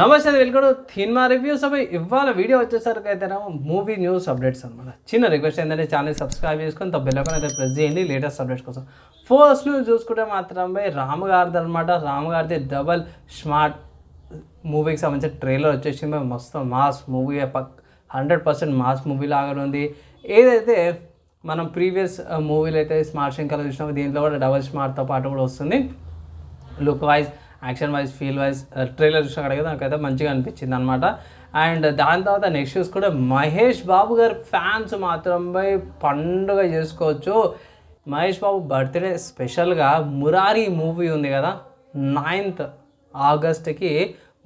నమస్తే welcome cinema reviews అవి ఇవాళ వీడియో వచ్చేసరికి అయితే మూవీ న్యూస్ అప్డేట్స్ అనమాట చిన్న రిక్వెస్ట్ ఏంటంటే ఛానల్ సబ్స్క్రైబ్ చేసుకొని బెల్లకొని అయితే ప్రెస్ చేయండి లేటెస్ట్ అప్డేట్స్ కోసం. ఫస్ట్ న్యూస్ చూసుకుంటే మాత్రం బై రామ్ గారిది అనమాట రామ్ గారిది డబల్ స్మార్ట్ మూవీకి సంబంధించిన ట్రైలర్ వచ్చేసింది. మస్తు మాస్ మూవీ పక్ హండ్రెడ్ పర్సెంట్ మాస్ మూవీ లాగా ఉంది. ఏదైతే మనం ప్రీవియస్ మూవీలు అయితే స్మార్ట్ శంకర్ చూసినామో దీంట్లో కూడా డబల్ స్మార్ట్తో పాటు కూడా వస్తుంది. Look wise action wise feel wise trailer చూసిన కదా నాకైతే మంచిగా అనిపించింది అనమాట అండ్ దాని తర్వాత నెక్స్ట్ చూసుకుంటే మహేష్ బాబు గారి ఫ్యాన్స్ మాత్రం పండుగ చేసుకోవచ్చు. మహేష్ బాబు బర్త్డే స్పెషల్గా మురారి మూవీ ఉంది కదా నైన్త్ ఆగస్ట్కి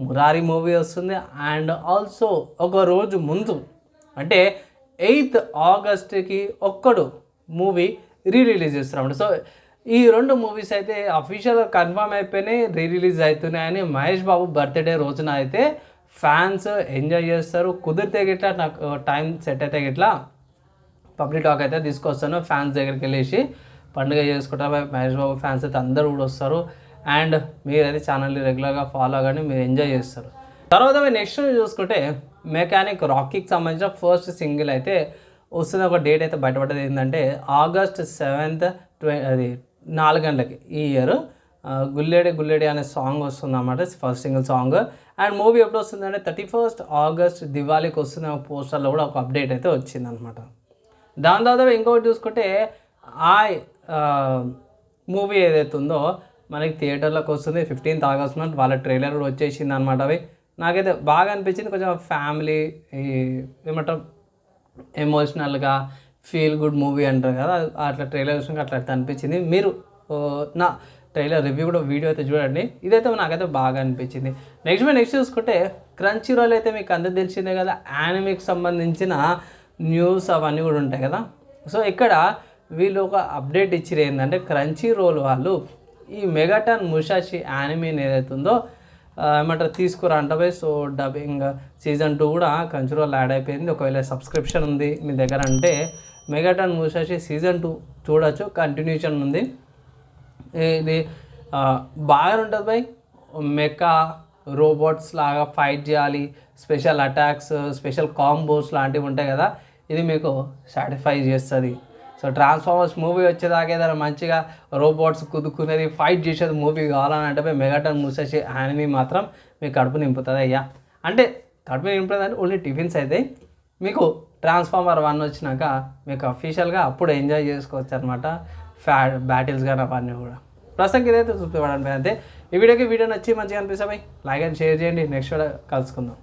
మురారి మూవీ వస్తుంది. అండ్ ఆల్సో ఒక రోజు ముందు అంటే ఎయిత్ ఆగస్ట్కి ఒక్కడు మూవీ రీ రిలీజ్ చేస్తున్నాడు సో ఈ రెండు మూవీస్ అయితే అఫీషియల్గా కన్ఫర్మ్ అయిపోయినాయి రీ రిలీజ్ అవుతున్నాయని మహేష్ బాబు బర్త్డే రోజున అయితే ఫ్యాన్స్ ఎంజాయ్ చేస్తారు. కుదిరితే గిట్లా నాకు టైం సెట్ అయితే గిట్లా పబ్లిక్ టాక్ అయితే తీసుకొస్తాను. ఫ్యాన్స్ దగ్గరికి వెళ్ళేసి పండుగ చేసుకుంటా మహేష్ బాబు ఫ్యాన్స్ అయితే అందరూ కూడా వస్తారు. అండ్ మీరైతే ఛానల్ని రెగ్యులర్గా ఫాలో కానీ మీరు ఎంజాయ్ చేస్తారు. తర్వాత నెక్స్ట్ చూసుకుంటే మెకానిక్ రాకీకి సంబంధించిన ఫస్ట్ సింగిల్ అయితే వస్తున్న ఒక డేట్ అయితే బయటపడ్డది ఏంటంటే ఆగస్ట్ సెవెంత్ ట్వ అది నాలుగు గంటలకి ఈ ఇయర్. గుల్లేడి గుల్లేడి అనే సాంగ్ వస్తుంది అన్నమాట first single song. And movie ఎప్పుడు వస్తుందంటే థర్టీ ఫస్ట్ ఆగస్ట్ దివాళీకి వస్తుంది పోస్టర్లో కూడా ఒక అప్డేట్ అయితే వచ్చింది అనమాట దాని తర్వాత ఇంకొకటి చూసుకుంటే ఆ మూవీ ఏదైతే ఉందో మనకి థియేటర్లోకి వస్తుంది ఫిఫ్టీన్త్ ఆగస్ట్ మంత్ వాళ్ళ ట్రైలర్ కూడా వచ్చేసింది అనమాట అవి. నాకైతే బాగా అనిపించింది కొంచెం ఫ్యామిలీ ఏమంటారు ఎమోషనల్గా ఫీల్ గుడ్ మూవీ అంటారు కదా అట్లా ట్రైలర్ చూసినాక అట్లా అట్లా అనిపించింది. మీరు నా ట్రైలర్ రివ్యూ కూడా వీడియో అయితే చూడండి. ఇదైతే నాకైతే బాగా అనిపించింది. నెక్స్ట్ నెక్స్ట్ చూసుకుంటే క్రంచీ రోల్ అయితే మీకు అందరు తెలిసిందే కదా యానిమికి సంబంధించిన న్యూస్ అవన్నీ కూడా ఉంటాయి కదా. సో ఇక్కడ వీళ్ళు ఒక అప్డేట్ ఇచ్చిరు ఏంటంటే క్రంచీ రోల్ వాళ్ళు ఈ మెగాటన్ ముషాషి యానిమీని ఏదైతే ఉందో ఏమంటారు తీసుకురా అంటే సో డబ్బింగ్ సీజన్ టూ కూడా కంచురోల్ యాడ్ అయిపోయింది. ఒకవేళ సబ్స్క్రిప్షన్ ఉంది మీ దగ్గర అంటే మెగాటాన్ మూసాషి సీజన్ టూ చూడొచ్చు. కంటిన్యూషన్ ఉంది. ఇది బాగా ఉంటుంది బై మెకా రోబోట్స్ లాగా ఫైట్ చేయాలి. స్పెషల్ అటాక్స్ స్పెషల్ కాంబోస్ లాంటివి ఉంటాయి కదా. ఇది మీకు సాటిస్ఫై చేస్తుంది. సో ట్రాన్స్ఫార్మర్స్ మూవీ వచ్చేదాకా ఏదైనా మంచిగా రోబోట్స్ కుదుకునేది ఫైట్ చేసేది మూవీ కావాలని అంటే మెగాటన్ మూసేసి యానిమీ మాత్రం మీ కడుపు నింపుతుంది అయ్యా. అంటే కడుపు నింపుతుంది అంటే ఓన్లీ టిఫిన్స్ అయితే మీకు ట్రాన్స్ఫార్మర్ వన్ వచ్చినాక మీకు అఫీషియల్గా అప్పుడు ఎంజాయ్ చేసుకోవచ్చు అనమాట ఫ్యా బ్యాటిల్స్ కానీ అవన్నీ కూడా. ప్రస్తుతానికి ఇదైతే చూపించడానికి అంతే ఈ వీడియోకి వీడియో నచ్చి మంచిగా అనిపిస్తాయి లైక్ అండ్ షేర్ చేయండి. నెక్స్ట్ కలుసుకుందాం.